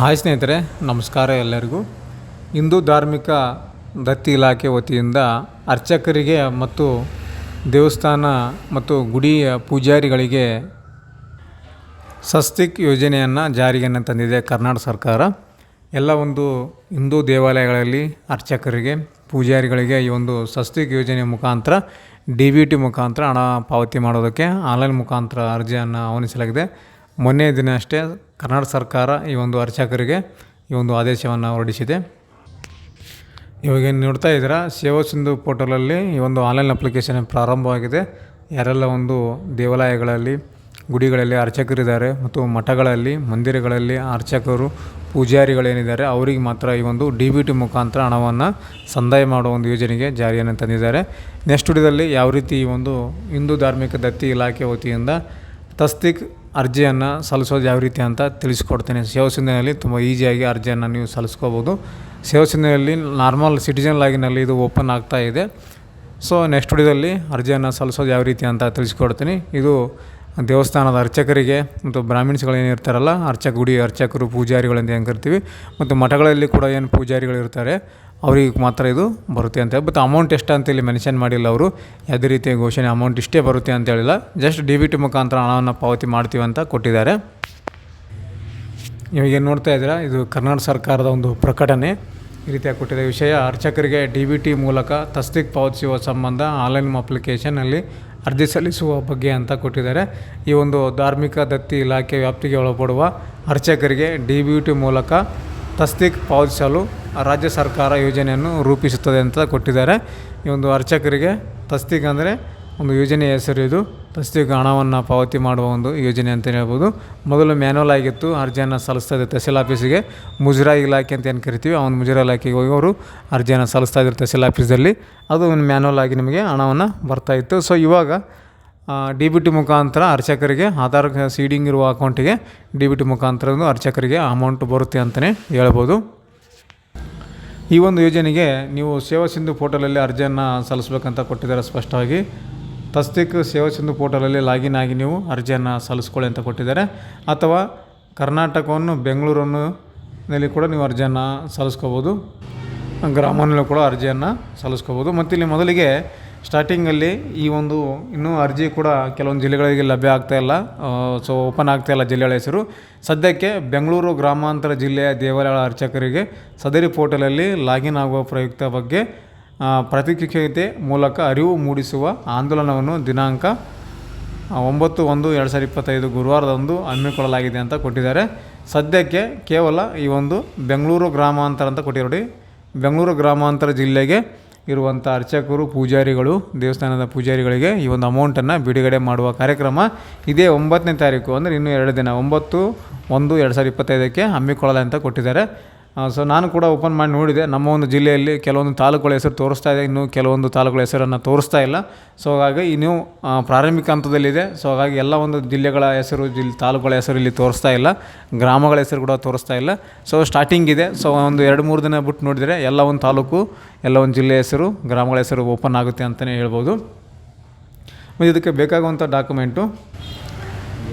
Hi ಸ್ನೇಹಿತರೆ, ನಮಸ್ಕಾರ ಎಲ್ಲರಿಗೂ. ಹಿಂದೂ ಧಾರ್ಮಿಕ ದತ್ತಿ ಇಲಾಖೆ ವತಿಯಿಂದ ಅರ್ಚಕರಿಗೆ ಮತ್ತು ದೇವಸ್ಥಾನ ಮತ್ತು ಗುಡಿಯ ಪೂಜಾರಿಗಳಿಗೆ ಸಸ್ತಿಕ್ ಯೋಜನೆಯನ್ನು ಜಾರಿಗೆಯನ್ನು ತಂದಿದೆ ಕರ್ನಾಟಕ ಸರ್ಕಾರ. ಎಲ್ಲ ಒಂದು ಹಿಂದೂ ದೇವಾಲಯಗಳಲ್ಲಿ ಅರ್ಚಕರಿಗೆ, ಪೂಜಾರಿಗಳಿಗೆ ಈ ಒಂದು ಸಸ್ತಿಕ್ ಯೋಜನೆ ಮುಖಾಂತರ ಡಿ ಬಿ ಟಿ ಮುಖಾಂತರ ಹಣ ಪಾವತಿ ಮಾಡೋದಕ್ಕೆ, ಆನ್ಲೈನ್ ಮುಖಾಂತರ ಅರ್ಜಿಯನ್ನು ಆಹ್ವಾನಿಸಲಾಗಿದೆ. ಮೊನ್ನೆ ದಿನ ಅಷ್ಟೇ ಕರ್ನಾಟಕ ಸರ್ಕಾರ ಈ ಒಂದು ಅರ್ಚಕರಿಗೆ ಈ ಒಂದು ಆದೇಶವನ್ನು ಹೊರಡಿಸಿದೆ. ಇವಾಗ ಏನು ನೋಡ್ತಾ ಇದ್ದೀರಾ, ಸೇವಾ ಸಿಂಧು ಪೋರ್ಟಲಲ್ಲಿ ಈ ಒಂದು ಆನ್ಲೈನ್ ಅಪ್ಲಿಕೇಶನ್ ಪ್ರಾರಂಭವಾಗಿದೆ. ಯಾರೆಲ್ಲ ಒಂದು ದೇವಾಲಯಗಳಲ್ಲಿ, ಗುಡಿಗಳಲ್ಲಿ ಅರ್ಚಕರಿದ್ದಾರೆ ಮತ್ತು ಮಠಗಳಲ್ಲಿ, ಮಂದಿರಗಳಲ್ಲಿ ಅರ್ಚಕರು, ಪೂಜಾರಿಗಳೇನಿದ್ದಾರೆ, ಅವರಿಗೆ ಮಾತ್ರ ಈ ಒಂದು ಡಿ ಬಿ ಟಿ ಮುಖಾಂತರ ಹಣವನ್ನು ಸಂದಾಯ ಮಾಡುವ ಒಂದು ಯೋಜನೆಗೆ ಜಾರಿಯನ್ನು ತಂದಿದ್ದಾರೆ. ನೆಕ್ಸ್ಟ್ ವಿಡಿಯೋದಲ್ಲಿ ಯಾವ ರೀತಿ ಈ ಒಂದು ಹಿಂದೂ ಧಾರ್ಮಿಕ ದತ್ತಿ ಇಲಾಖೆ ವತಿಯಿಂದ ತಸ್ತಿಕ್ ಅರ್ಜಿಯನ್ನು ಸಲ್ಲಿಸೋದು ಯಾವ ರೀತಿ ಅಂತ ತಿಳಿಸ್ಕೊಡ್ತೇನೆ. ಸೇವಸಿಂಧನಲ್ಲಿ ತುಂಬ ಈಸಿಯಾಗಿ ಅರ್ಜಿಯನ್ನು ನೀವು ಸಲ್ಲಿಸ್ಕೋಬೋದು. ಸೇವಸಿಂಧನಲ್ಲಿ ನಾರ್ಮಲ್ ಸಿಟಿಜನ್ ಲಾಗಿನಲ್ಲಿ ಇದು ಓಪನ್ ಆಗ್ತಾ ಇದೆ. ಸೊ, ನೆಕ್ಸ್ಟ್ ವಿಡಿಯೋದಲ್ಲಿ ಅರ್ಜಿಯನ್ನು ಸಲ್ಲಿಸೋದು ಯಾವ ರೀತಿ ಅಂತ ತಿಳಿಸ್ಕೊಡ್ತೀನಿ. ಇದು ದೇವಸ್ಥಾನದ ಅರ್ಚಕರಿಗೆ ಮತ್ತು ಬ್ರಾಹ್ಮಿಣ್ಸ್ಗಳು ಏನು ಇರ್ತಾರಲ್ಲ, ಅರ್ಚಕ ಗುಡಿ, ಅರ್ಚಕರು, ಪೂಜಾರಿಗಳು ಏನು ಕರಿತೀವಿ. ಮತ್ತು ಮಠಗಳಲ್ಲಿ ಕೂಡ ಏನು ಪೂಜಾರಿಗಳು ಇರ್ತಾರೆ ಅವ್ರಿಗೆ ಮಾತ್ರ ಇದು ಬರುತ್ತೆ ಅಂತ ಬಟ್ ಅಮೌಂಟ್ ಎಷ್ಟು ಅಂತ ಇಲ್ಲಿ ಮೆನ್ಷನ್ ಮಾಡಿಲ್ಲ ಅವರು. ಯಾವುದೇ ರೀತಿಯ ಘೋಷಣೆ ಅಮೌಂಟ್ ಇಷ್ಟೇ ಬರುತ್ತೆ ಅಂತ ಹೇಳಿಲ್ಲ. ಜಸ್ಟ್ ಡಿ ಬಿ ಟಿ ಮುಖಾಂತರ ಹಣವನ್ನು ಪಾವತಿ ಮಾಡ್ತೀವಿ ಅಂತ ಕೊಟ್ಟಿದ್ದಾರೆ. ಇವಾಗ ಏನು ನೋಡ್ತಾ ಇದ್ದೀರಾ? ಇದು ಕರ್ನಾಟಕ ಸರ್ಕಾರದ ಒಂದು ಪ್ರಕಟಣೆ. ಈ ರೀತಿಯಾಗಿ ಕೊಟ್ಟಿದೆ. ವಿಷಯ ಅರ್ಚಕರಿಗೆ ಡಿ ಬಿ ಟಿ ಮೂಲಕ ತಸ್ತಿಕ್ ಪಾವತಿಸುವ ಸಂಬಂಧ ಆನ್ಲೈನ್ ಅಪ್ಲಿಕೇಶನಲ್ಲಿ ಅರ್ಜಿ ಸಲ್ಲಿಸುವ ಬಗ್ಗೆ ಅಂತ ಕೊಟ್ಟಿದ್ದಾರೆ. ಈ ಒಂದು ಧಾರ್ಮಿಕ ದತ್ತಿ ಇಲಾಖೆ ವ್ಯಾಪ್ತಿಗೆ ಒಳಪಡುವ ಅರ್ಚಕರಿಗೆ ಡಿ ಬಿ ಟಿ ಮೂಲಕ ತಸ್ತಿಕ್ ಪಾವತಿಸಲು ರಾಜ್ಯ ಸರ್ಕಾರ ಯೋಜನೆಯನ್ನು ರೂಪಿಸುತ್ತದೆ ಅಂತ ಕೊಟ್ಟಿದ್ದಾರೆ. ಈ ಒಂದು ಅರ್ಚಕರಿಗೆ ತಸ್ತಿಕ್ ಅಂದರೆ ಒಂದು ಯೋಜನೆ ಹೆಸರು ಇದು. ತಸ್ತಿಕ್ ಹಣವನ್ನು ಪಾವತಿ ಮಾಡುವ ಒಂದು ಯೋಜನೆ ಅಂತ ಹೇಳ್ಬೋದು. ಮೊದಲು ಮ್ಯಾನುವಲ್ ಆಗಿತ್ತು, ಅರ್ಜಿಯನ್ನು ಸಲ್ಲಿಸ್ತಾ ಇದ್ದರು ತಹಸೀಲ್ ಆಫೀಸಿಗೆ. ಮುಜರಾ ಇಲಾಖೆ ಅಂತ ಏನು ಕರಿತೀವಿ ಒಂದು ಮುಜರಾ ಇಲಾಖೆಗೆ ಹೋಗಿ ಅವರು ಅರ್ಜಿಯನ್ನು ಸಲ್ಲಿಸ್ತಾ ಇದ್ರು ತಹಸೀಲ್ ಆಫೀಸಲ್ಲಿ ಅದು ಒಂದು ಮ್ಯಾನುವಲ್ ಆಗಿ ನಿಮಗೆ ಹಣವನ್ನು ಬರ್ತಾಯಿತ್ತು ಸೊ ಇವಾಗ ಡಿ ಬಿ ಟಿ ಮುಖಾಂತರ ಅರ್ಚಕರಿಗೆ ಆಧಾರ್ ಸೀಡಿಂಗ್ ಇರುವ ಅಕೌಂಟಿಗೆ ಡಿ ಬಿ ಟಿ ಮುಖಾಂತರ ಅರ್ಚಕರಿಗೆ ಅಮೌಂಟ್ ಬರುತ್ತೆ ಅಂತಲೇ ಹೇಳ್ಬೋದು. ಈ ಒಂದು ಯೋಜನೆಗೆ ನೀವು ಸೇವಾ ಸಿಂಧು ಪೋರ್ಟಲಲ್ಲಿ ಅರ್ಜಿಯನ್ನು ಸಲ್ಲಿಸ್ಬೇಕಂತ ಕೊಟ್ಟಿದ್ದಾರೆ ಸ್ಪಷ್ಟವಾಗಿ. ತಸ್ತಿಕ್ ಸೇವಾ ಸಿಂಧು ಪೋರ್ಟಲಲ್ಲಿ ಲಾಗಿನ್ ಆಗಿ ನೀವು ಅರ್ಜಿಯನ್ನು ಸಲ್ಲಿಸ್ಕೊಳ್ಳಿ ಅಂತ ಕೊಟ್ಟಿದ್ದಾರೆ. ಅಥವಾ ಕರ್ನಾಟಕವನ್ನು ಬೆಂಗಳೂರನ್ನು ನಲ್ಲಿ ಕೂಡ ನೀವು ಅರ್ಜಿಯನ್ನು ಸಲ್ಲಿಸ್ಕೋಬೋದು. ಗ್ರಾಮನಲ್ಲೂ ಕೂಡ ಅರ್ಜಿಯನ್ನು ಸಲ್ಲಿಸ್ಕೋಬೋದು. ಮತ್ತು ಇಲ್ಲಿ ಮೊದಲಿಗೆ ಸ್ಟಾರ್ಟಿಂಗಲ್ಲಿ ಈ ಒಂದು ಇನ್ನೂ ಅರ್ಜಿ ಕೂಡ ಕೆಲವೊಂದು ಜಿಲ್ಲೆಗಳಿಗೆ ಲಭ್ಯ ಆಗ್ತಾ ಇಲ್ಲ. ಸೊ ಓಪನ್ ಆಗ್ತಾ ಇಲ್ಲ ಜಿಲ್ಲೆಗಳ ಹೆಸರು. ಸದ್ಯಕ್ಕೆ ಬೆಂಗಳೂರು ಗ್ರಾಮಾಂತರ ಜಿಲ್ಲೆಯ ದೇವಾಲಯಗಳ ಅರ್ಚಕರಿಗೆ ಸದರಿ ಪೋರ್ಟಲಲ್ಲಿ ಲಾಗಿನ್ ಆಗುವ ಪ್ರಯುಕ್ತ ಬಗ್ಗೆ ಪ್ರತಿಕ್ರಿಯತೆ ಮೂಲಕ ಅರಿವು ಮೂಡಿಸುವ ಆಂದೋಲನವನ್ನು ದಿನಾಂಕ ಒಂಬತ್ತು ಒಂದು ಎರಡು ಸಾವಿರದ ಇಪ್ಪತ್ತೈದು ಗುರುವಾರದಂದು ಹಮ್ಮಿಕೊಳ್ಳಲಾಗಿದೆ ಅಂತ ಕೊಟ್ಟಿದ್ದಾರೆ. ಸದ್ಯಕ್ಕೆ ಕೇವಲ ಈ ಒಂದು ಬೆಂಗಳೂರು ಗ್ರಾಮಾಂತರ ಅಂತ ಕೊಟ್ಟಿರೋಡಿ ಬೆಂಗಳೂರು ಗ್ರಾಮಾಂತರ ಜಿಲ್ಲೆಗೆ ಇರುವಂಥ ಅರ್ಚಕರು, ಪೂಜಾರಿಗಳು, ದೇವಸ್ಥಾನದ ಪೂಜಾರಿಗಳಿಗೆ ಈ ಒಂದು ಅಮೌಂಟನ್ನು ಬಿಡುಗಡೆ ಮಾಡುವ ಕಾರ್ಯಕ್ರಮ ಇದೇ ಒಂಬತ್ತನೇ ತಾರೀಕು, ಅಂದರೆ ಇನ್ನೂ ಎರಡು ದಿನ, ಒಂಬತ್ತು ಒಂದು ಎರಡು ಸಾವಿರದ ಇಪ್ಪತ್ತೈದಕ್ಕೆ ಹಮ್ಮಿಕೊಳ್ಳಲ ಅಂತ ಕೊಟ್ಟಿದ್ದಾರೆ. ಸೊ ನಾನು ಕೂಡ ಓಪನ್ ಮಾಡಿ ನೋಡಿದೆ. ನಮ್ಮ ಒಂದು ಜಿಲ್ಲೆಯಲ್ಲಿ ಕೆಲವೊಂದು ತಾಲೂಕುಗಳ ಹೆಸರು ತೋರಿಸ್ತಾ ಇದೆ. ಇನ್ನು ಕೆಲವೊಂದು ತಾಲೂಕುಗಳ ಹೆಸರನ್ನು ತೋರಿಸ್ತಾ ಇಲ್ಲ. ಸೊ ಹಾಗಾಗಿ ಇನ್ನೂ ಪ್ರಾರಂಭಿಕ ಹಂತದಲ್ಲಿದೆ. ಸೊ ಹಾಗಾಗಿ ಎಲ್ಲ ಒಂದು ಜಿಲ್ಲೆಗಳ ಹೆಸರು, ಜಿಲ್, ತಾಲೂಕುಗಳ ಹೆಸರು ಇಲ್ಲಿ ತೋರಿಸ್ತಾ ಇಲ್ಲ. ಗ್ರಾಮಗಳ ಹೆಸರು ಕೂಡ ತೋರಿಸ್ತಾ ಇಲ್ಲ. ಸೊ ಸ್ಟಾರ್ಟಿಂಗ್ ಇದೆ. ಸೊ ಒಂದು ಎರಡು ಮೂರು ದಿನ ಬಿಟ್ಟು ನೋಡಿದರೆ ಎಲ್ಲ ಒಂದು ತಾಲೂಕು, ಎಲ್ಲ ಒಂದು ಜಿಲ್ಲೆ ಹೆಸರು, ಗ್ರಾಮಗಳ ಹೆಸರು ಓಪನ್ ಆಗುತ್ತೆ ಅಂತಲೇ ಹೇಳ್ಬೋದು. ಮತ್ತು ಇದಕ್ಕೆ ಬೇಕಾಗುವಂಥ ಡಾಕ್ಯುಮೆಂಟು.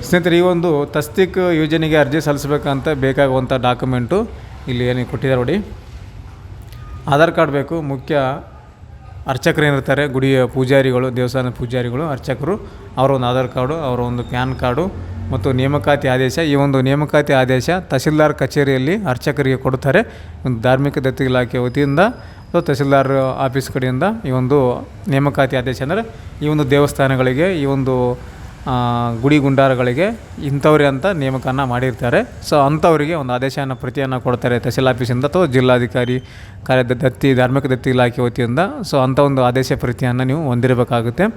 ಸ್ನೇಹಿತರೆ, ಈ ಒಂದು ತಸ್ತಿಕ್ ಯೋಜನೆಗೆ ಅರ್ಜಿ ಸಲ್ಲಿಸಬೇಕಂತ ಬೇಕಾಗುವಂಥ ಡಾಕ್ಯುಮೆಂಟು. ಇಲ್ಲಿ ಏನು ಕೊಟ್ಟಿದ್ದಾರೆ ನೋಡಿ. ಆಧಾರ್ ಕಾರ್ಡ್ ಬೇಕು. ಮುಖ್ಯ ಅರ್ಚಕರು ಏನಿರ್ತಾರೆ ಗುಡಿಯ ಪೂಜಾರಿಗಳು, ದೇವಸ್ಥಾನದ ಪೂಜಾರಿಗಳು, ಅರ್ಚಕರು, ಅವರ ಒಂದು ಆಧಾರ್ ಕಾರ್ಡು, ಅವರ ಒಂದು ಪ್ಯಾನ್ ಕಾರ್ಡು ಮತ್ತು ನೇಮಕಾತಿ ಆದೇಶ. ಈ ಒಂದು ನೇಮಕಾತಿ ಆದೇಶ ತಹಸೀಲ್ದಾರ್ ಕಚೇರಿಯಲ್ಲಿ ಅರ್ಚಕರಿಗೆ ಕೊಡ್ತಾರೆ ಒಂದು ಧಾರ್ಮಿಕ ದತ್ತಿ ಇಲಾಖೆ ವತಿಯಿಂದ ಅಥವಾ ತಹಸೀಲ್ದಾರ್ ಆಫೀಸ್ ಕಡೆಯಿಂದ ಈ ಒಂದು ನೇಮಕಾತಿ ಆದೇಶ ಅಂದರೆ ಈ ಒಂದು ದೇವಸ್ಥಾನಗಳಿಗೆ ಈ ಒಂದು ಗುಡಿ ಗುಂಡಾರಗಳಿಗೆ ಇಂಥವ್ರೆ ಅಂತ ನೇಮಕವನ್ನು ಮಾಡಿರ್ತಾರೆ. ಸೊ ಅಂಥವರಿಗೆ ಒಂದು ಆದೇಶಾನ ಪ್ರತಿಯನ್ನು ಕೊಡ್ತಾರೆ ತಹಸೀಲ್ ಆಫೀಸಿಂದ ಅಥವಾ ಜಿಲ್ಲಾಧಿಕಾರಿ ಕಾರ್ಯ ದತ್ತಿ ಧಾರ್ಮಿಕ ದತ್ತಿ ಇಲಾಖೆ ವತಿಯಿಂದ. ಸೊ ಅಂಥ ಒಂದು ಆದೇಶ ಪ್ರತಿಯನ್ನು ನೀವು ಹೊಂದಿರಬೇಕಾಗುತ್ತೆ.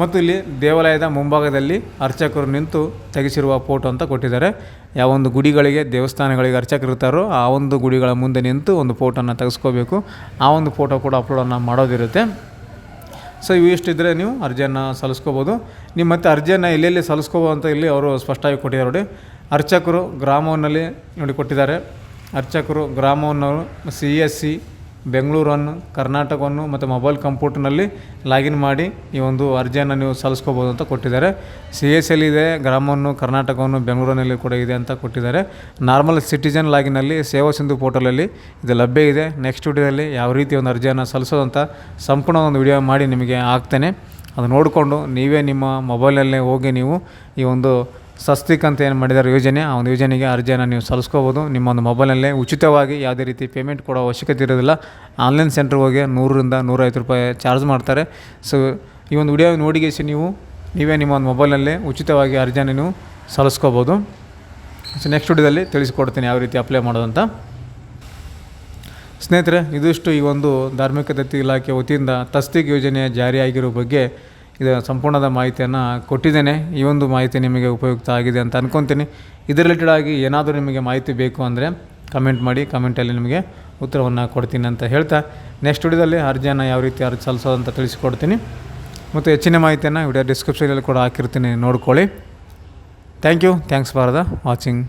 ಮತ್ತು ಇಲ್ಲಿ ದೇವಾಲಯದ ಮುಂಭಾಗದಲ್ಲಿ ಅರ್ಚಕರು ನಿಂತು ತೆಗೆಸಿರುವ ಫೋಟೋ ಅಂತ ಕೊಟ್ಟಿದ್ದಾರೆ. ಯಾವ ಒಂದು ಗುಡಿಗಳಿಗೆ, ದೇವಸ್ಥಾನಗಳಿಗೆ ಅರ್ಚಕರು ಇರ್ತಾರೋ ಆ ಒಂದು ಗುಡಿಗಳ ಮುಂದೆ ನಿಂತು ಒಂದು ಫೋಟೋನ ತೆಗೆಸ್ಕೋಬೇಕು. ಆ ಒಂದು ಫೋಟೋ ಕೂಡ ಅಪ್ಲೋಡನ್ನು ಮಾಡೋದಿರುತ್ತೆ. ಸೊ ಇವು ಇದ್ದರೆ ನೀವು ಅರ್ಜಿಯನ್ನು ಸಲ್ಲಿಸ್ಕೋಬೋದು. ನೀವು ಮತ್ತೆ ಅರ್ಜಿಯನ್ನು ಎಲ್ಲೆಲ್ಲಿ ಸಲ್ಲಿಸ್ಕೋಬೋದು ಅಂತ ಇಲ್ಲಿ ಅವರು ಸ್ಪಷ್ಟವಾಗಿ ಕೊಟ್ಟಿದ್ದಾರೆ ನೋಡಿ. ಅರ್ಚಕರು ಗ್ರಾಮವನ್ನಲ್ಲಿ ನೋಡಿ ಕೊಟ್ಟಿದ್ದಾರೆ. ಅರ್ಚಕರು ಗ್ರಾಮವನ್ನು ಸಿ ಎಸ್ ಸಿ ಬೆಂಗಳೂರನ್ನು, ಕರ್ನಾಟಕವನ್ನು ಮತ್ತು ಮೊಬೈಲ್ ಕಂಪ್ಯೂಟರ್ನಲ್ಲಿ ಲಾಗಿನ್ ಮಾಡಿ ಈ ಒಂದು ಅರ್ಜಿಯನ್ನು ನೀವು ಸಲ್ಲಿಸ್ಕೋಬೋದು ಅಂತ ಕೊಟ್ಟಿದ್ದಾರೆ. ಸಿ ಎಸ್ ಎಲ್ ಇದೆ, ಗ್ರಾಮವನ್ನು, ಕರ್ನಾಟಕವನ್ನು, ಬೆಂಗಳೂರಿನಲ್ಲಿ ಕೂಡ ಇದೆ ಅಂತ ಕೊಟ್ಟಿದ್ದಾರೆ. ನಾರ್ಮಲ್ ಸಿಟಿಜನ್ ಲಾಗಿನಲ್ಲಿ ಸೇವಾ ಸಿಂಧು ಪೋರ್ಟಲಲ್ಲಿ ಇದು ಲಭ್ಯ ಇದೆ. ನೆಕ್ಸ್ಟ್ ವಿಡಿಯೋದಲ್ಲಿ ಯಾವ ರೀತಿ ಒಂದು ಅರ್ಜಿಯನ್ನು ಸಲ್ಲಿಸೋದಂತ ಸಂಪೂರ್ಣ ಒಂದು ವಿಡಿಯೋ ಮಾಡಿ ನಿಮಗೆ ಹಾಕ್ತೇನೆ. ಅದು ನೋಡಿಕೊಂಡು ನೀವೇ ನಿಮ್ಮ ಮೊಬೈಲಲ್ಲೇ ಹೋಗಿ ನೀವು ಈ ಒಂದು ಸಸ್ತಿಕ್ ಅಂತ ಏನು ಮಾಡಿದ್ದಾರೆ ಯೋಜನೆ, ಆ ಒಂದು ಯೋಜನೆಗೆ ಅರ್ಜಿಯನ್ನು ನೀವು ಸಲ್ಲಿಸ್ಕೋಬೋದು. ನಿಮ್ಮ ಒಂದು ಮೊಬೈಲಲ್ಲೇ ಉಚಿತವಾಗಿ ಯಾವುದೇ ರೀತಿ ಪೇಮೆಂಟ್ ಕೊಡೋ ಅವಶ್ಯಕತೆ ಇರೋದಿಲ್ಲ. ಆನ್ಲೈನ್ ಸೆಂಟ್ರಿಗೆ ಹೋಗಿ ನೂರರಿಂದ ನೂರೈವತ್ತು ರೂಪಾಯಿ ಚಾರ್ಜ್ ಮಾಡ್ತಾರೆ. ಸೊ, ಈ ಒಂದು ವಿಡಿಯೋ ನೋಡಿಗೇಸಿ ನೀವು, ನೀವೇ ನಿಮ್ಮ ಒಂದು ಮೊಬೈಲಲ್ಲೇ ಉಚಿತವಾಗಿ ಅರ್ಜಿಯನ್ನು ನೀವು ಸಲ್ಲಿಸ್ಕೋಬೋದು. ಸೊ, ನೆಕ್ಸ್ಟ್ ವಿಡಿಯೋದಲ್ಲಿ ತಿಳಿಸ್ಕೊಡ್ತೀನಿ ಯಾವ ರೀತಿ ಅಪ್ಲೈ ಮಾಡೋದಂತ ಸ್ನೇಹಿತರೆ, ಇದಿಷ್ಟು ಈ ಒಂದು ಧಾರ್ಮಿಕ ದತ್ತಿ ಇಲಾಖೆ ವತಿಯಿಂದ ತಸ್ತಿಕ್ ಯೋಜನೆ ಜಾರಿಯಾಗಿರೋ ಬಗ್ಗೆ ಇದು ಸಂಪೂರ್ಣದ ಮಾಹಿತಿಯನ್ನು ಕೊಟ್ಟಿದ್ದೇನೆ. ಈ ಒಂದು ಮಾಹಿತಿ ನಿಮಗೆ ಉಪಯುಕ್ತ ಆಗಿದೆ ಅಂತ ಅಂದ್ಕೊತೀನಿ ಇದರ ರಿಲೇಟೆಡ್ ಆಗಿ ಏನಾದರೂ ನಿಮಗೆ ಮಾಹಿತಿ ಬೇಕು ಅಂದರೆ ಕಮೆಂಟ್ ಮಾಡಿ ಕಮೆಂಟಲ್ಲಿ ನಿಮಗೆ ಉತ್ತರವನ್ನು ಕೊಡ್ತೀನಿ ಅಂತ ಹೇಳ್ತಾ. ನೆಕ್ಸ್ಟ್ ವಿಡಿಯೋದಲ್ಲಿ ಅರ್ಜಿಯನ್ನು ಯಾವ ರೀತಿ ಅರ್ಜಿ ಸಲ್ಲಿಸೋದು ಅಂತ ತಿಳಿಸಿಕೊಡ್ತೀನಿ. ಮತ್ತು ಹೆಚ್ಚಿನ ಮಾಹಿತಿಯನ್ನು ವಿಡಿಯೋ ಡಿಸ್ಕ್ರಿಪ್ಷನಲ್ಲಿ ಕೂಡ ಹಾಕಿರ್ತೀನಿ, ನೋಡ್ಕೊಳ್ಳಿ. Thank you thanks for the watching